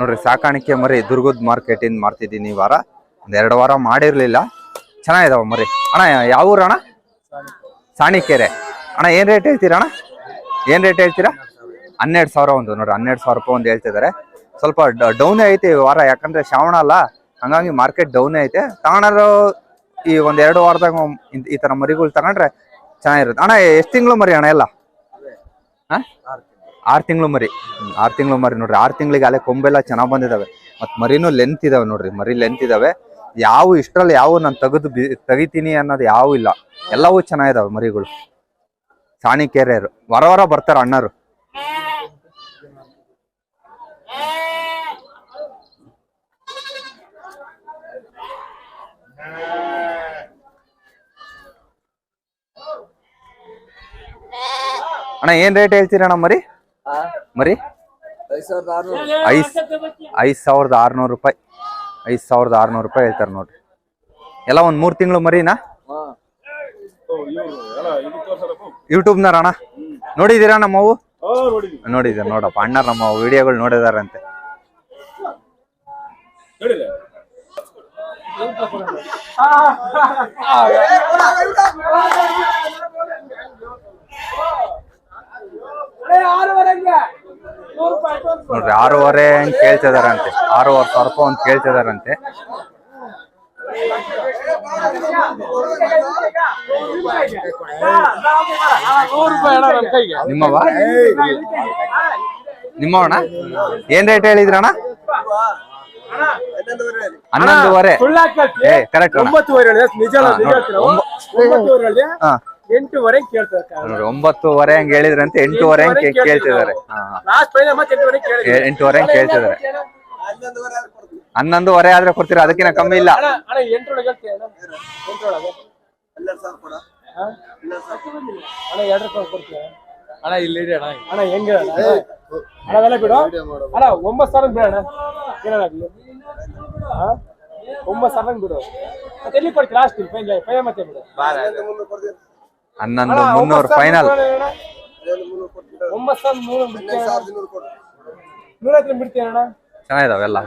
ನೋಡ್ರಿ, ಸಾಕಾಣಿಕೆ ಮರಿ ದುರ್ಗದ ಮಾರ್ಕೆಟ್ ಇಂದ ಮಾಡ್ತಿದ್ದೀನಿ ಈ ವಾರ. ಒಂದೆರಡು ವಾರ ಮಾಡಿರಲಿಲ್ಲ. ಚೆನ್ನಾಗಿದಾವ ಮರಿ. ಅಣ್ಣ, ಯಾವ ಊರು ಅಣ್ಣ ಸಾಣಿಕೆರೆ. ಅಣ್ಣ, ಏನು ರೇಟ್ ಹೇಳ್ತೀರಾ ಅಣ್ಣ? ಏನು ರೇಟ್ ಹೇಳ್ತೀರಾ? ಹನ್ನೆರಡು ಸಾವಿರ ಒಂದು, ನೋಡ್ರಿ, ಹನ್ನೆರಡು ಸಾವಿರ ರೂಪಾಯಿ ಒಂದು ಹೇಳ್ತಿದ್ದಾರೆ ಸ್ವಲ್ಪ ಡೌನ್ ಐತೆ ಈ ವಾರ, ಯಾಕಂದ್ರೆ ಶ್ರಾವಣ ಅಲ್ಲ. ಹಂಗಾಗಿ ಮಾರ್ಕೆಟ್ ಡೌನ್ ಐತೆ. ತಗೊಂಡ್ರು ಈ ಒಂದ್ ಎರಡು ವಾರದಾಗ ಈ ತರ ಮರಿಗಳು ತಗೊಂಡ್ರೆ ಚೆನ್ನಾಗಿರುತ್ತೆ. ಅಣ್ಣ, ಎಷ್ಟು ತಿಂಗಳು ಮರಿ ಅಣ್ಣ ಎಲ್ಲ? ಆರು ತಿಂಗಳು ಮರಿ. ಆರು ತಿಂಗಳು ಮರಿ ನೋಡ್ರಿ, ಆರು ತಿಂಗಳಿಗೆ ಅಲ್ಲೇ ಕೊಂಬೆಲ್ಲ ಚೆನ್ನಾಗಿ ಬಂದಿದಾವೆ. ಮತ್ತು ಮರಿನೂ ಲೆಂತ್ ಇದಾವೆ ನೋಡ್ರಿ, ಮರಿ ಲೆಂತ್ ಇದಾವೆ. ಯಾವ ಇಷ್ಟರಲ್ಲಿ ಯಾವ ನಾನು ತೆಗೆದು ಬಿ, ತೆಗಿತೀನಿ ಅನ್ನೋದು ಯಾವ ಇಲ್ಲ. ಎಲ್ಲವೂ ಚೆನ್ನಾಗಿದಾವೆ ಮರಿಗಳು. ಸಾಣಿಕೆರೆಯರು. ವರ ವರ ಬರ್ತಾರ ಅಣ್ಣರು. ಅಣ್ಣ, ಏನ್ ರೇಟ್ ಹೇಳ್ತೀರಣ್ಣ ಮರಿ? ಮರಿ? ಐದ್ ಸಾವಿರದ ಆರ್ನೂರು ರೂಪಾಯಿ. ಐದ್ ಸಾವಿರದ ಆರ್ನೂರು ರೂಪಾಯಿ ಹೇಳ್ತಾರೆ ನೋಡ್ರಿ. ಎಲ್ಲ ಒಂದ್ ಮೂರ್ ತಿಂಗಳು ಮರಿನಾ? ಯೂಟ್ಯೂಬ್ನಾರ ಅಣ್ಣ? ನೋಡಿದೀರಾ ನಮ್ಮವು ನೋಡಿದೀರ ನೋಡಪ್ಪ, ಅಣ್ಣ ನಮ್ಮ ವಿಡಿಯೋಗಳು ನೋಡಿದಾರಂತೆ. ನೋಡ್ರಿ ಆರೂವರೆ ಹಂಗ್ ಕೇಳ್ತಿದಾರಂತೆ. ಆರೂವರೆ ಸಾವಿರ ರೂಪಾಯಿ ಒಂದ್ ಕೇಳ್ತಿದಾರಂತೆ. ನಿಮ್ಮವ ನಿಮ್ಮವಣ ಏನ್ ರೇಟ್ ಹೇಳಿದ್ರಣ್ಣ? ಹನ್ನೊಂದುವರೆ. ಏ ಕರೆಕ್ಟ್ ಒಂಬತ್ತು ಒಂಬತ್ತುವರೆ ನಿಜ ಎಂಟೂವರೆ ಕೇಳ್ತಾರೆ ಒಂಬತ್ತುವರೆ ಹಂಗ್ ಹೇಳಿದ್ರಂತೆ ಎಂಟೂವರೆ ಹಂಗೆ ಕೇ- ಕೇಳ್ತಿದಾರೆ ಹಾ ಹಾ. ಲಾಸ್ಟ್ ಫೈನಲ್ ಮತ್ತೆ ಎಂಟೂವರೆ ಹಂಗ್ ಕೇಳ್ತಿದಾರೆ ಹನ್ನೊಂದುವರೆ ಆದ್ರೆ ಕೊಡ್ತೀರಾ? ಅದಕ್ಕಿಂತ ಕಮ್ಮಿ ಇಲ್ಲ. ಅಣ್ಣ ಅಣ್ಣ ಎಂಟರೊಳಗೆ ಅಣ್ಣ? ಎಂಟರೊಳಗೆ? ಅಣ್ಣ ಎರಡು ರೂಪಾಯಿ ಕೊಡ್ತೀಯ? ಅಣ್ಣ ಇಲ್ಲಿ ಇರಿ ಅಣ್ಣ. ಅಣ್ಣ ಹೆಂಗೆ ಅಣ್ಣ? ಅವೆಲ್ಲ ಬಿಡು. ಅಣ್ಣ ಒಂಬತ್ತು ಸಾವಿರ ಬಿಡು ಅಣ್ಣ ಏನಾಗಲಿ ಹಾ? ಒಂಬತ್ತು ಸಾವಿರ ಬಿಡು. ಮತ್ತೆ ಎಲ್ಲಿ ಕೊಡ್ತೀರಾ ಲಾಸ್ಟ್ ಫೈನ್ ಫೈನ್ ಮತ್ತೆ ಬಿಡು. ಹನ್ನೊಂದು ಮುನ್ನೂರು ಫೈನಲ್ ಚೆನ್ನಾಗಿದಾವೆಲ್ಲ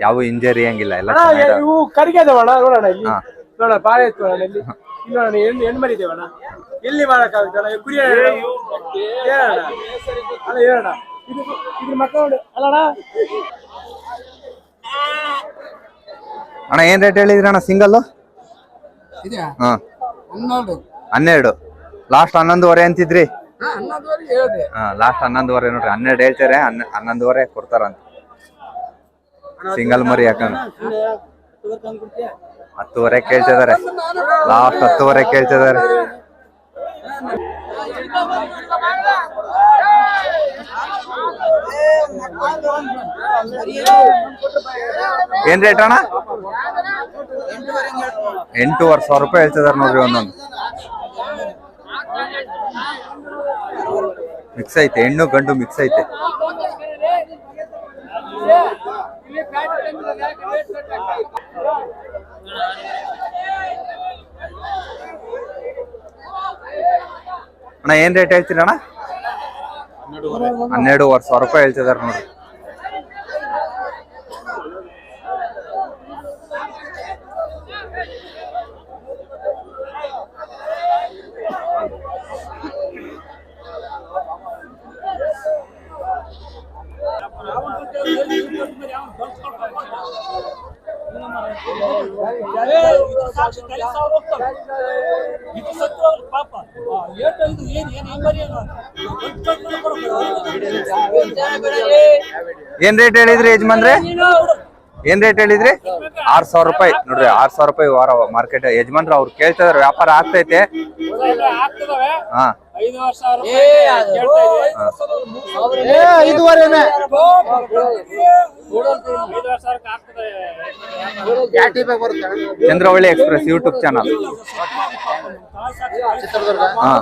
ಯಾವ ಇಂಜರಿ ಹಂಗಿಲ್ಲ ಎಲ್ಲ ಇವು ನೋಡೋಣ ಇಲ್ಲಿ. ಹಾ. ನೋಡೋಣ ಬಾಳ ಇತ್ತು ಅಣ್ಣ ಇಲ್ಲಿ. ಇಲ್ಲಿ ನೋಡೋಣ ಹೆಣ್ಣು ಹೆಣ್ಣು ಮರಿದೇವಣ್ಣ ಎಲ್ಲಿ ಅಣ್ಣ? ಕುರಿ ಅಲ್ಲ ಹೇಳೋಣ ಇದು ಇದ್ರ ಮಕ್ಕ ನೋಡಿ. ಅಣ್ಣ. ಏನ್ ರೇಟ್ ಹೇಳಿದ್ರಿ ಅಣ್ಣ ಸಿಂಗಲ್ ಇದೆಯಾ? ಹಾ. ಹನ್ನೆರಡು. ಲಾಸ್ಟ್ ಹನ್ನೊಂದುವರೆ ಅಂತಿದ್ರಿ? ಹಾ ಲಾಸ್ಟ್ ಹನ್ನೊಂದುವರೆ ನೋಡ್ರಿ. ಹನ್ನೆರಡು ಹೇಳ್ತಾರೆ? ಹನ್ನ ಹನ್ನೊಂದುವರೆ ಕೊಡ್ತಾರಂತ. ಸಿಂಗಲ್ ಮರಿ ಯಾಕಂದ್ರೆ ಹತ್ತುವರೆ ಕೇಳ್ತಿದಾರೆ ಲಾಸ್ಟ್ ಹತ್ತುವರೆ ಕೇಳ್ತಿದಾರೆ ಏನ್ ರೇಟ್ ಅಣ್ಣ? ಎಂಟೂವರೆ ಸಾವಿರ ರೂಪಾಯಿ ಹೇಳ್ತಿದಾರೆ ನೋಡ್ರಿ ಒಂದೊಂದು. ಮಿಕ್ಸ್ ಐತೆ ಹೆಣ್ಣು ಗಂಡು ಮಿಕ್ಸ್ ಐತೆ. ಅಣ್ಣ ಏನ್ ರೇಟ್ ಹೇಳ್ತೀರಣ್ಣ ಹನ್ನೆರಡುವರೆ ಸಾವಿರ ರೂಪಾಯಿ ಹೇಳ್ತಿದಾರೆ ಏನ್ ರೇಟ್ ಹೇಳಿದ್ರಿ ಯಜಮಾನ್ರೆ? ಏನ್ ರೇಟ್ ಹೇಳಿದ್ರಿ? ಆರ್ ಸಾವಿರ ರೂಪಾಯಿ ನೋಡ್ರಿ, ಆರ್ ಸಾವಿರ ರೂಪಾಯಿ ವಾರ ಮಾರ್ಕೆಟ್, ಯಜಮಾನ್ರು ಅವ್ರು ಕೇಳ್ತಿದಾರೆ ವ್ಯಾಪಾರ ಆಗ್ತೈತೆ. ಹಾ. ಐದುವರೆನೆ. ಚಂದ್ರವಳ್ಳಿ ಎಕ್ಸ್ಪ್ರೆಸ್ ಯೂಟ್ಯೂಬ್ ಚಾನಲ್ ಹಾ.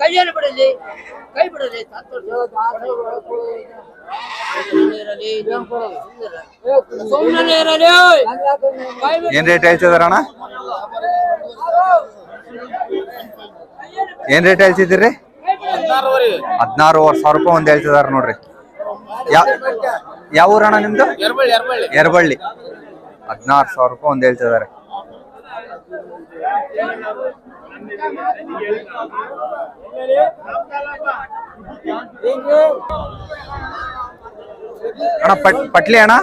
ಕೈಯಲ್ಲಿ ಬಿಡಲಿ ಕೈ ಬಿಡಲಿ ಏನ್ ರೇಟ್ ಹೇಳ್ತಿದಾರಣ ಅಣ್ಣ? ಏನ್ ರೇಟ್ ಹೇಳ್ತಿದ್ದೀರಿ? ಹದಿನಾರೂವರೆ ಸಾವಿರ ರೂಪಾಯಿ ಒಂದ್ ಹೇಳ್ತಿದಾರ ನೋಡ್ರಿ. ಯಾವ ಯಾವ ಊರಣ್ಣ ನಿಮ್ದು? ಎರಬಳ್ಳಿ. ಹದಿನಾರು ಸಾವಿರ ರೂಪಾಯಿ ಒಂದ್ ಹೇಳ್ತಿದಾರೆ ಅಣ್ಣ, ಪಟ್, ಪಟ್ಲಿ ಅಣ್ಣ?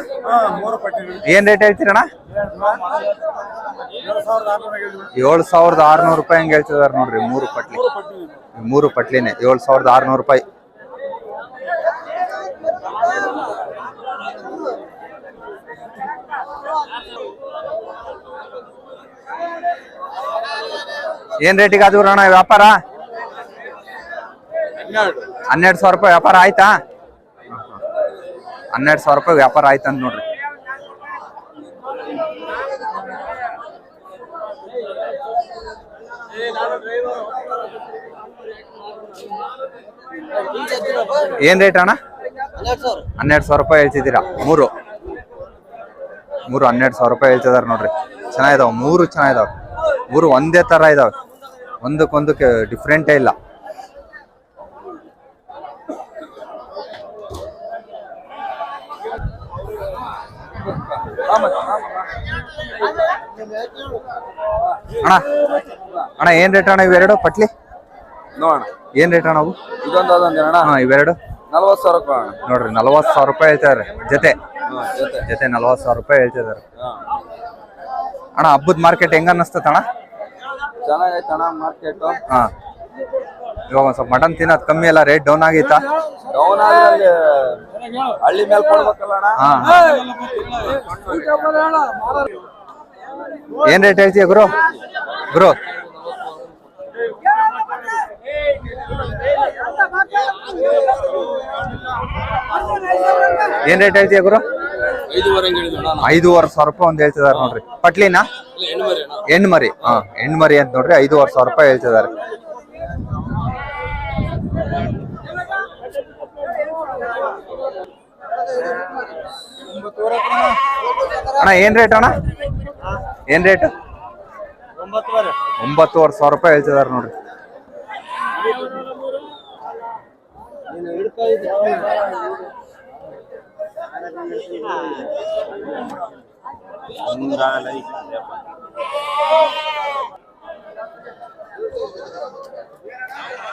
ಏನ್ ರೇಟ್ ಹೇಳ್ತೀರಣ್ಣ? ಏಳು ಸಾವಿರದ ಆರ್ನೂರು ರೂಪಾಯಿ ಹಂಗೆ ಹೇಳ್ತಿದಾರೆ ನೋಡ್ರಿ, ಮೂರು ಪಟ್ಲಿ. ಮೂರು ಪಟ್ಲಿನೇ, ಏಳು ಸಾವಿರದ ಆರ್ನೂರು ರೂಪಾಯಿ. ಏನ್ ರೇಟಿಗೆ ಅದು ಅಣ್ಣ ವ್ಯಾಪಾರ? ಹನ್ನೆರಡು. ಸಾವಿರ ರೂಪಾಯಿ ವ್ಯಾಪಾರ ಆಯ್ತಾ? ಹನ್ನೆರಡು ಸಾವಿರ ರೂಪಾಯಿ ವ್ಯಾಪಾರ ಆಯ್ತಂತ ನೋಡ್ರಿ. ಏನ್ ರೇಟ್ ಅಣ್ಣ? ಹನ್ನೆರಡು ಸಾವಿರ ರೂಪಾಯಿ ಹೇಳ್ತಿದ್ದೀರಾ? ಮೂರು. ಮೂರು ಹನ್ನೆರಡು ಸಾವಿರ ರೂಪಾಯಿ ಹೇಳ್ತಿದಾರೆ ನೋಡ್ರಿ. ಚೆನ್ನಾಗಿದಾವ ಮೂರು ಚೆನ್ನಾಗಿದಾವ. ಮೂರು ಒಂದೇ ತರ ಇದಾವೆ. ಒಂದಕ್ಕೊಂದಕ್ಕೆ ಡಿಫ್ರೆಂಟೇ ಇಲ್ಲ. ಅಣ್ಣ ಅಣ್ಣ ಏನ್ ರೇಟ್ ಅಣ್ಣ ಇವೆರಡು ಪಟ್ಲಿ? ನೋಡೋಣ. ಏನ್ ರೇಟ್ ಅಣ್ಣ ಅವು? ಇದೊಂದು ಅದೊಂದು ಅಣ್ಣ ಹಾ ಇವೆರಡು. ನಲ್ವತ್ತು ಸಾವಿರ ರೂಪಾಯಿ ನೋಡ್ರಿ ನಲ್ವತ್ ಸಾವಿರ ರೂಪಾಯಿ ಹೇಳ್ತಾರೆ ಜೊತೆ. ಜೊತೆ. ನಲವತ್ತು ಸಾವಿರ ರೂಪಾಯಿ ಹೇಳ್ತಿದಾರೆ ಹಾ. ಅಣ್ಣ ಹಬ್ಬದ ಮಾರ್ಕೆಟ್ ಹೆಂಗ ಅನ್ನಿಸ್ತದ ಅಣ್ಣ? ಚೆನ್ನಾಗೈತೆ ಅಣ್ಣ ಮಾರ್ಕೆಟ್ ಹಾ. ಇವಾಗ ಸ್ವಲ್ಪ ಮಟನ್ ತಿನ್ನೋದ್ ಕಮ್ಮಿ ಎಲ್ಲ ರೇಟ್ ಡೌನ್ ಆಗೈತಾ ಡೌನ್ ಆಗಿ ಹಳ್ಳಿ ಮೇಲೆ ಕೊಡ್ಬೇಕಲ್ಲ ಅಣ್ಣ? ಹಾ ಏನ್ ರೇಟ್ ಹೇಳ್ತೀಯ ಗುರು? ಗುರು. ಏನ್ ರೇಟ್ ಹೇಳ್ತೀಯ ಗುರು? ಐದುವರೆ ಸಾವಿರ ರೂಪಾಯಿ ಒಂದ್ ಹೇಳ್ತಿದಾರೆ ನೋಡ್ರಿ. ಪಟ್ಲಿನಾ? ಹೆಣ್ಮರಿ ಹಾ ಹೆಣ್ಣು ಮರಿ ಅಂತ ನೋಡ್ರಿ ಐದೂವರೆ ಸಾವಿರ ರೂಪಾಯಿ ಹೇಳ್ತಿದಾರೆ. ಅಣ್ಣ ಏನ್ ರೇಟ್ ಅಣ್ಣ? ಏನ್ ರೇಟ್ ಒಂಬತ್ತುವರೆ ಸಾವಿರ ರೂಪಾಯಿ ಹೇಳ್ತಿದಾರೆ ನೋಡ್ರಿ.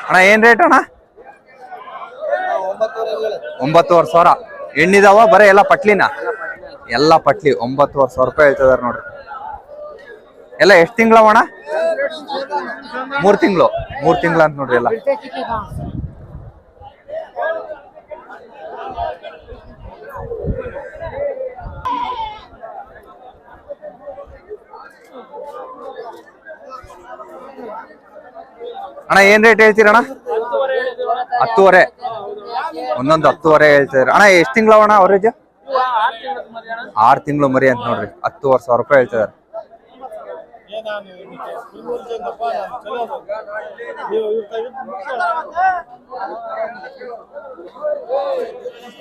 ಅಣ್ಣ, ಏನ್ ರೇಟ್ ಅಣ್ಣ? ಒಂಬತ್ತುವರೆ ಸಾವಿರ. ಎಣ್ಣಿದಾವ, ಬರೀ ಎಲ್ಲ ಪಟ್ಲಿನ? ಎಲ್ಲ ಪಟ್ಲಿ, ಒಂಬತ್ತುವರೆ ಸಾವಿರ ರೂಪಾಯಿ ಹೇಳ್ತಿದಾರೆ ನೋಡ್ರಿ. ಎಲ್ಲ ಎಷ್ಟು ತಿಂಗಳವ ಅಣ್ಣ? ಮೂರ್ ತಿಂಗಳು ಮೂರ್ ತಿಂಗಳು ಅಂತ ನೋಡ್ರಿ ಎಲ್ಲ. ಅಣ್ಣ, ಏನ್ ರೇಟ್ ಹೇಳ್ತೀರಣ್ಣ? ಹತ್ತುವರೆ. ಒಂದೊಂದು ಹತ್ತುವರೆ ಹೇಳ್ತಿದ್ರು. ಅಣ್ಣ, ಎಷ್ಟು ತಿಂಗಳ ಅಣ್ಣ ಅವರೇಜ್ ಆರ್ ತಿಂಗಳು ಮರಿ ಅಂತ ನೋಡ್ರಿ. ಹತ್ತುವರೆ ಸಾವಿರ ರೂಪಾಯಿ ಹೇಳ್ತಿದಾರೆ.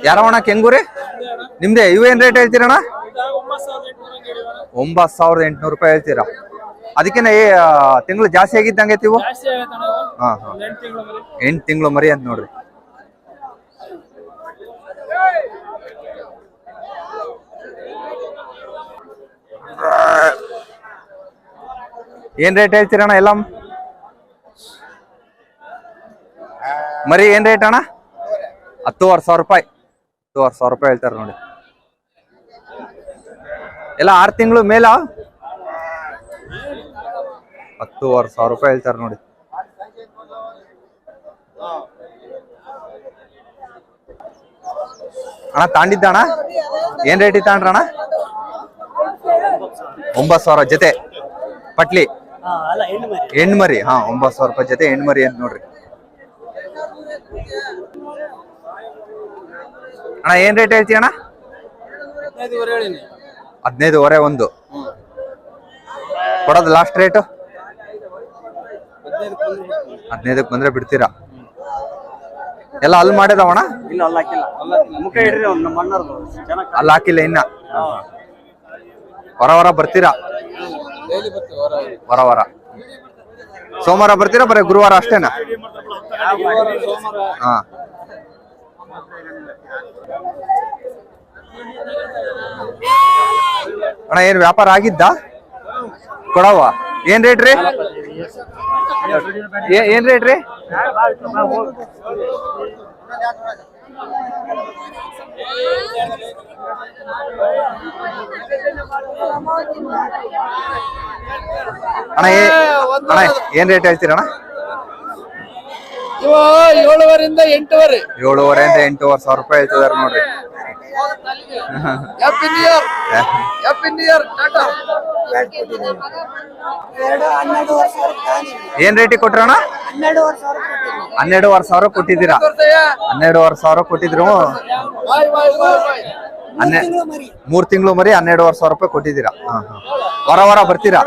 ಯಾರವಣ ಕೆಂಗೂರಿ? ನಿಮ್ದೆ? ಇವೇನ್ ರೇಟ್ ಹೇಳ್ತೀರಣ್ಣ? ಒಂಬತ್ತು ಸಾವಿರದ ಎಂಟುನೂರು ರೂಪಾಯಿ ಹೇಳ್ತೀರಾ? ಅದಕ್ಕಿಂತ ತಿಂಗಳು ಜಾಸ್ತಿ ಆಗಿದ್ದಂಗೆ ಇವು ಹಾ ಹಾ. ಎಂಟು ತಿಂಗಳು ಮರಿ. ಅಂತ ನೋಡ್ರಿ. ಏನ್ ರೇಟ್ ಹೇಳ್ತೀರಣ್ಣ ಎಲ್ಲ? ಮರಿ ಏನ್ ರೇಟ್ ಅಣ್ಣ? ಹತ್ತುವರೆ ಸಾವಿರ ರೂಪಾಯಿ. ಹತ್ತುವರೆ ಸಾವಿರ ರೂಪಾಯಿ ಹೇಳ್ತಾರೆ ನೋಡಿ. ಎಲ್ಲ ಆರು ತಿಂಗಳು ಮೇಲ? ಹತ್ತುವರೆ ಸಾವಿರ ರೂಪಾಯಿ ಹೇಳ್ತಾರೆ ನೋಡಿ. ಅಣ್ಣ ತಾಂಡಿದ್ದ ಅಣ್ಣ? ಏನ್ ರೇಟ್ ತಾಂಡ್ರಣ್ಣ ಒಂಬತ್ತು ಸಾವಿರ ಜೊತೆ. ಪಟ್ಲಿ? ಹೆಣ್ಮರಿ ಹಾ ಒಂಬತ್ತು ಸಾವಿರ ರೂಪಾಯಿ ಜೊತೆ ಹೆಣ್ಮರಿ ಅಂತ ನೋಡ್ರಿ. ಅಣ್ಣ ಏನ್ ರೇಟ್ ಹೇಳ್ತೀಯ ಅಣ್ಣ? ಹದಿನೈದುವರೆ ಒಂದು. ಕೊಡೋದು ಲಾಸ್ಟ್ ರೇಟು ಹದಿನೈದಕ್ಕೆ ಬಂದ್ರೆ ಬಿಡ್ತೀರಾ? ಎಲ್ಲ ಅಲ್ಲಿ ಮಾಡಿದವಣ ಇಲ್ಲ ಅಲ್ಲ ಹಾಕಿಲ್ಲ. ಮುಖ ಇಡ್ರಿ ಅವ್ನು ನಮ್ಮ ಅಣ್ಣರ್ದು ಚೆನ್ನಾಗಿ ಅಲ್ಲಿ ಹಾಕಿಲ್ಲ ಇನ್ನ? ಹೊರ ಹೊರ ಬರ್ತೀರಾ? ಹೊರ ಹೊರ ಸೋಮವಾರ ಬರ್ತೀರಾ? ಬರೀ ಗುರುವಾರ ಅಷ್ಟೇನಾ? ಹಾ. ಅಣ್ಣ ಏನ್ ವ್ಯಾಪಾರ ಆಗಿದ್ದ? ಕೊಡವ ಏನ್ ರೇಟ್ ರೀ? ಏ- ಏನ್ ರೇಟ್ ರೀ? ಅಣ್ಣ ಏನ್ ರೇಟ್ ಹೇಳ್ತೀರಣ್ಣ ಏಳುವರೆಯಿಂದ ಎಂಟುವರೆ. ಏಳುವರೆಯಿಂದ ಎಂಟೂವರೆ ಸಾವಿರ ರೂಪಾಯಿ ಹೇಳ್ತಿದಾರೆ ನೋಡ್ರಿ. ಏನ್ ರೇಟಿಗೆ ಕೊಟ್ರಣ ಹನ್ನೆರಡುವರೆ ಸಾವಿರ ಕೊಟ್ಟಿದ್ದೀರಾ? ಹನ್ನೆರಡುವರೆ ಸಾವಿರ ಕೊಟ್ಟಿದ್ರು. ಮರಿ ಮೂರ್. ತಿಂಗಳು ಮರಿ ಹನ್ನೆರಡುವರೆ ಸಾವಿರ ರೂಪಾಯಿ ಕೊಟ್ಟಿದ್ದೀರಾ? ವರ ವರ ವಾರ ವಾರ. ಬರ್ತೀರಾ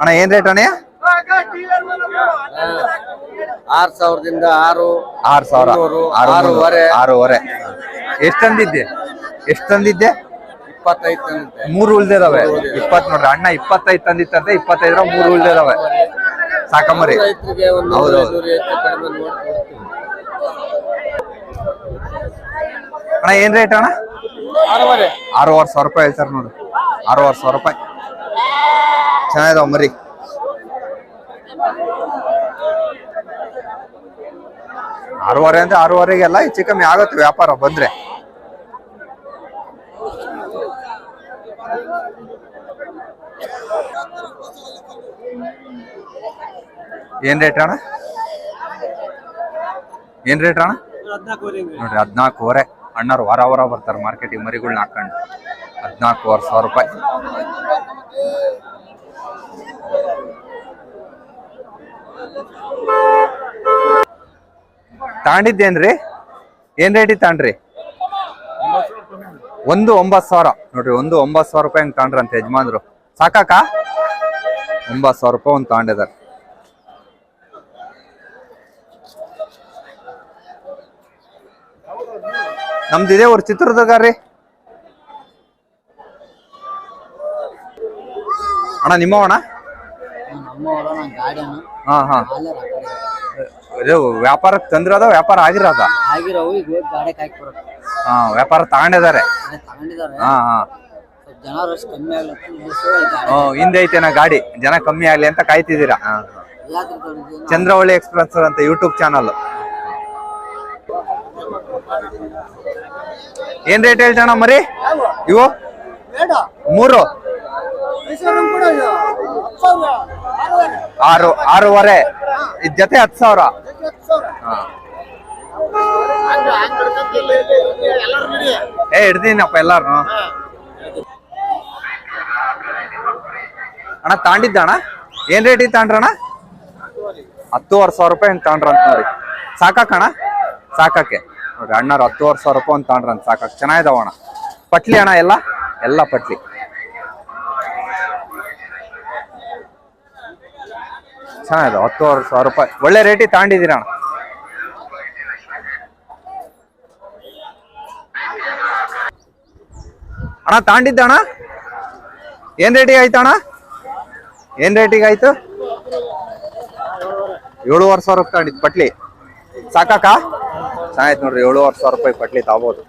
ಅಣ್ಣ ಏನ್ ರೇಟ್ ಅಣ್ಣ? ಆರ್ ಸಾವಿರದಿಂದ ಆರು ಆರ್ ಸಾವಿರ. ಮುನ್ನೂರು, ಆರು ಆರೂವರೆ. ಆರೂವರೆ. ಎಷ್ಟ್ ತಂದಿದ್ದೆ? ಎಷ್ಟ್ ತಂದಿದ್ದೆ? ಇಪ್ಪತ್ತೈದು ತಂದಿದ್ದೆ. ಮೂರು ಉಳ್ದಿದಾವೆ. ಇಪ್ಪತ್ ನೋಡ್ರಿ. ಅಣ್ಣ ಇಪ್ಪತ್ತೈದು ತಂದಿತ್ತಂತೆ ಇಪ್ಪತ್ತೈದರ ಮೂರು ಉಳ್ದಿದಾವೆ. ಸಾಕಮ್ಮರಿ. ರೈತರಿಗೆ ಒಂದು ಹೌದು, ಹೌದು. ಐನೂರು ಹೆಚ್ಚು ಕಡಿಮೆ ನೋಡ್ಕೊಡ್ತೀವಿ. ಅಣ್ಣ ಏನ್ ರೇಟ್ ಅಣ್ಣ? ಆರೂವರೆ. ಆರೂವರೆ ಸಾವಿರ ರೂಪಾಯಿ ಹೇಳ್ತಾರೆ ನೋಡ್ರಿ. ಆರೂವರೆ ಸಾವಿರ ರೂಪಾಯಿ. ಚೆನ್ನಾಗಿದಾವ ಮರಿ. ಆರೂವರೆ ಅಂದ್ರೆ ಆರೂವರೆಗೆಲ್ಲ ಹೆಚ್ಚು ಕಮ್ಮಿ ಆಗುತ್ತೆ ವ್ಯಾಪಾರ ಬಂದ್ರೆ. ಏನ್ ರೇಟ್ ಅಣ್ಣ? ಏನ್ ರೇಟ್ ಅಣ್ಣ? ನೋಡ್ರಿ, ಹದಿನಾಲ್ಕೂವರೆ. ಅಣ್ಣರು ವಾರ ವಾರ ಬರ್ತಾರೆ ಮಾರ್ಕೆಟಿಗೆ ಮರಿಗಳ್ನ ಹಾಕೊಂಡು. ಹದಿನಾಲ್ಕೂವರೆ ಸಾವಿರ ರೂಪಾಯಿ. ತಾಂಡಿದ್ದೇನ್ರಿ ಏನ್ ರೇಟಿಗೆ ತಾಂಡ್ರಿ? ಒಂದು ಒಂಬತ್ತು ಸಾವಿರ. ನೋಡ್ರಿ ಒಂದು ಒಂಬತ್ತು ಸಾವಿರ ರೂಪಾಯಿ ಹಂಗೆ ಅಂತ ಯಜಮಾನ್ರು. ಸಾಕಾಕ? ಒಂಬತ್ತು ಸಾವಿರ ರೂಪಾಯಿ ಒಂದು ತಾಂಡಿದಾರೆ. ನಮ್ದು ಇದೇ ಊರು ಚಿತ್ರದುರ್ಗ ರೀ. ಅಣ್ಣ ನಿಮ್ಮ ಅಣ್ಣ? ಹಾ ಹಾ. ಇದು ವ್ಯಾಪಾರಕ್ಕೆ ತಂದಿರೋದ ವ್ಯಾಪಾರ ಆಗಿರೋದ ಆಗಿರೋ ಈಗ ಗಾಡಿ ಹಾಕಿ ಬರೋದು ಹಾ ವ್ಯಾಪಾರ ತಗೊಂಡಿದ್ದಾರೆ ತಗೊಂಡಿದ್ದಾರೆ ಹಾ ಹಾ. ಸ್ವಲ್ಪ ಜನ ರಶ್ ಕಮ್ಮಿ ಆಗ್ಲತ್ತ ಹ್ಮ್, ಹಿಂದೆ ಐತೆನ ಗಾಡಿ ಜನ ಕಮ್ಮಿ ಆಗ್ಲಿ ಅಂತ ಕಾಯ್ತಿದ್ದೀರಾ? ಹಾ. ಚಂದ್ರವಳ್ಳಿ ಎಕ್ಸ್ಪ್ರೆಸ್ ಅಂತ ಯೂಟ್ಯೂಬ್ ಚಾನಲ್ ಏನ್ ರೇಟ್ ಹೇಳ್ತಾನ ಮರಿ? ಇವು? ಮೂರು ಹೆಸರು ಕೂಡ ಇದು. ಹತ್ತು ಸಾವಿರ, ಆರೂವರೆ, ಆರು ಆರೂವರೆ. ಇದ್ ಜೊತೆ ಹತ್ತು ಸಾವಿರ. ಏ ಹಿಡ್ದೀನಪ್ಪ ಎಲ್ಲಾರು ಅಣ್ಣ ತಾಂಡಿದ್ದ ಅಣ್ಣ? ಏನ್ ರೇಟ್ ತಾಂಡ್ರಣ ಹತ್ತುವರೆ ಸಾವಿರ ರೂಪಾಯಿ ಹೆಂಗ್ ತಾಂಡ್ರ ಅಂತ ನೋಡಿ. ಸಾಕಾಕಣ ಸಾಕಕ್ಕೆ ನೋಡ್ರಿ ಅಣ್ಣರು ಹತ್ತುವರೆ ಸಾವಿರ ರೂಪಾಯಿ ಒಂದು ತಾಂಡ್ರಂತ ಸಾಕಕ್ಕೆ ಚೆನ್ನಾಗಿದಾವ ಅಣ್ಣ. ಪಟ್ಲಿ ಅಣ್ಣ ಎಲ್ಲ? ಎಲ್ಲ ಪಟ್ಲಿ. ಚೆನ್ನಾಗಿದೆ. ಹತ್ತುವರೆ ಸಾವಿರ ರೂಪಾಯಿ. ಒಳ್ಳೆ ರೇಟಿಗೆ ತಾಂಡಿದ್ದೀರ ಅಣ್ಣ. ತಾಂಡಿದ್ದ ಅಣ್ಣ. ಏನ್ ರೇಟಿಗೆ ಆಯ್ತು ಅಣ್ಣ? ಏನ್ ರೇಟಿಗೆ ಆಯ್ತು? ಏಳುವರೆ ಸಾವಿರ ರೂಪಾಯಿ ತಾಂಡಿದ್ ಪಟ್ಲಿ. ಸಾಕಾಕ? ಚೆನ್ನಾಗಿತ್ತು ನೋಡ್ರಿ, ಏಳುವರೆ ಸಾವಿರ ರೂಪಾಯಿ ಪಟ್ಲಿ ತಾಬೋದು.